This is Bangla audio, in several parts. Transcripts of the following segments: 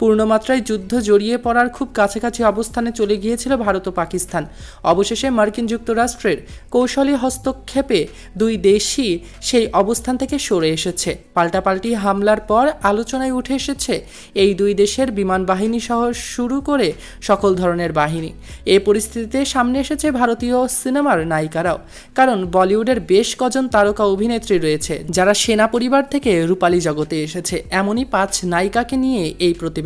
পূর্ণমাত্রায় যুদ্ধ জড়িয়ে পড়ার খুব কাছাকাছি অবস্থানে চলে গিয়েছিল ভারত ও পাকিস্তান। অবশেষে মার্কিন যুক্তরাষ্ট্রের কৌশলী হস্তক্ষেপে দুই দেশই সেই অবস্থান থেকে সরে এসেছে। পাল্টাপাল্টি হামলার পর আলোচনায় উঠে এসেছে এই দুই দেশের বিমান বাহিনী সহ শুরু করে সকল ধরনের বাহিনী। এ পরিস্থিতিতে সামনে এসেছে ভারতীয় সিনেমার নায়িকারাও। কারণ বলিউডের বেশ কজন তারকা অভিনেত্রী রয়েছে, যারা সেনা পরিবার থেকে রূপালী জগতে এসেছে। এমনই পাঁচ নায়িকাকে নিয়ে এই প্রতিবেদন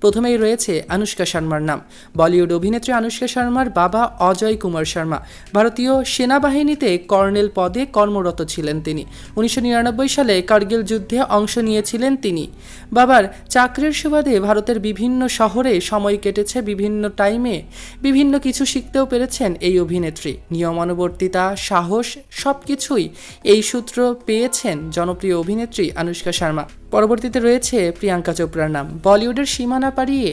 প্রথমেই রয়েছে আনুষ্কা শর্মার নাম। বলিউড অভিনেত্রী আনুষ্কা শর্মার বাবা অজয় কুমার শর্মা। ভারতীয় সেনাবাহিনীতে কর্নেল পদে কর্মরত ছিলেন তিনি। উনিশশো নিরানব্বই সালে কার্গিল যুদ্ধে অংশ নিয়েছিলেন তিনি। বাবার চাকরির সুবাদে ভারতের বিভিন্ন শহরে সময় কেটেছে বিভিন্ন টাইমে বিভিন্ন কিছু শিখতেও পেরেছেন এই অভিনেত্রী। নিয়মানুবর্তিতা, সাহস সব কিছুই এই সূত্র পেয়েছেন জনপ্রিয় অভিনেত্রী আনুষ্কা শর্মা। পরবর্তীতে রয়েছে প্রিয়াঙ্কা চোপড়ার নাম। বলিউডের সীমানা পাড়িয়ে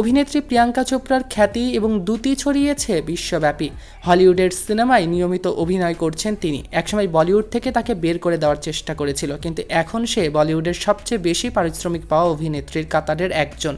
অভিনেত্রী প্রিয়াঙ্কা চোপড়ার খ্যাতি এবং দ্যুতি ছড়িয়েছে বিশ্বব্যাপী। হলিউডের সিনেমায় নিয়মিত অভিনয় করছেন তিনি। একসময় বলিউড থেকে তাকে বের করে দেওয়ার চেষ্টা করেছিল, কিন্তু এখন সে বলিউডের সবচেয়ে বেশি পারিশ্রমিক পাওয়া অভিনেত্রীর কাতারের একজন।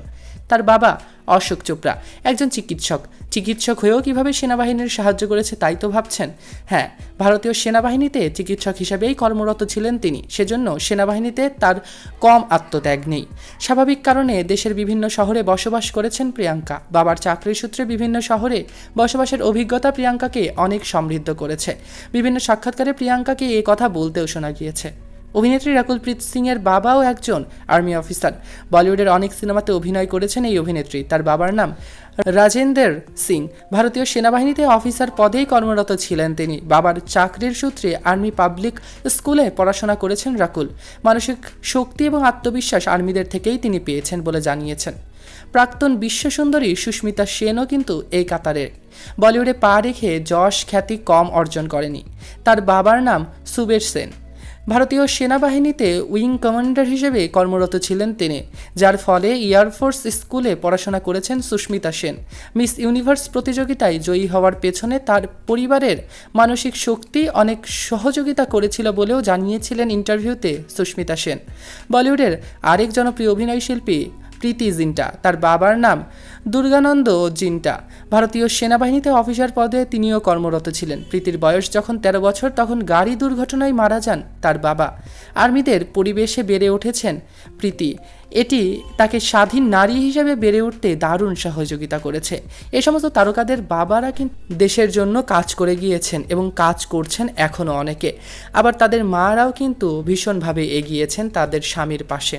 তার বাবা অশোক চোপড়া। একজন চিকিৎসক। চিকিৎসক হয়েও কীভাবে সেনাবাহিনীর সাহায্য করেছে তাই তো ভাবছেন? হ্যাঁ ভারতীয় সেনাবাহিনীতে চিকিৎসক হিসাবেই কর্মরত ছিলেন তিনি। সেজন্য সেনাবাহিনীতে তার কম আত্মত্যাগ নেই। স্বাভাবিক কারণে দেশের বিভিন্ন শহরে বসবাস করেছেন প্রিয়াঙ্কা। বাবার চাকরির সূত্রে বিভিন্ন শহরে বসবাসের অভিজ্ঞতা প্রিয়াঙ্কাকে অনেক সমৃদ্ধ করেছে। বিভিন্ন সাক্ষাৎকারে প্রিয়াঙ্কাকে এ কথা বলতেও শোনা গিয়েছে। অভিনেত্রী রাকুলপ্রীত সিং এর বাবাও একজন আর্মি অফিসার। বলিউডের অনেক সিনেমাতে অভিনয় করেছেন এই অভিনেত্রী। তার বাবার নাম রাজেন্দ্র সিং। ভারতীয় সেনাবাহিনীতে অফিসার পদেই কর্মরত ছিলেন তিনি। বাবার চাকরির সূত্রে আর্মি পাবলিক স্কুলে পড়াশোনা করেছেন রাকুল। মানসিক শক্তি এবং আত্মবিশ্বাস আর্মিদের থেকেই তিনি পেয়েছেন বলে জানিয়েছেন। প্রাক্তন বিশ্বসুন্দরী সুস্মিতা সেনও কিন্তু এই কাতারে বলিউডে পা রেখে যশ খ্যাতি কম অর্জন করেনি। তার বাবার নাম সুবের সেন। ভারতীয় সেনাবাহিনীতে উইং কমান্ডার হিসেবে কর্মরত ছিলেন তিনি, যার ফলে এয়ারফোর্স স্কুলে পড়াশোনা করেছেন সুস্মিতা সেন। মিস ইউনিভার্স প্রতিযোগিতায় জয়ী হওয়ার পেছনে তার পরিবারের মানসিক শক্তি অনেক সহযোগিতা করেছিল বলেও জানিয়েছিলেন ইন্টারভিউতে সুস্মিতা সেন। বলিউডের আরেক জনপ্রিয় অভিনয় শিল্পী প্রীতি জিন্টা, তার বাবার নাম দুর্গানন্দ জিন্টা। ভারতীয় সেনাবাহিনীতে অফিসার পদে তিনিও কর্মরত ছিলেন। প্রীতির বয়স যখন তেরো বছর, তখন গাড়ি দুর্ঘটনায় মারা যান তার বাবা। আর্মিদের পরিবেশে বেড়ে উঠেছেন প্রীতি। এটি তাকে স্বাধীন নারী হিসেবে বেড়ে উঠতে দারুণ সহযোগিতা করেছে। এ সমস্ত তারকাদের বাবারা কিন্তু দেশের জন্য কাজ করে গিয়েছেন এবং কাজ করছেন এখনও অনেকে। আবার তাদের মারাও কিন্তু ভীষণভাবে এগিয়েছেন তাদের স্বামীর পাশে।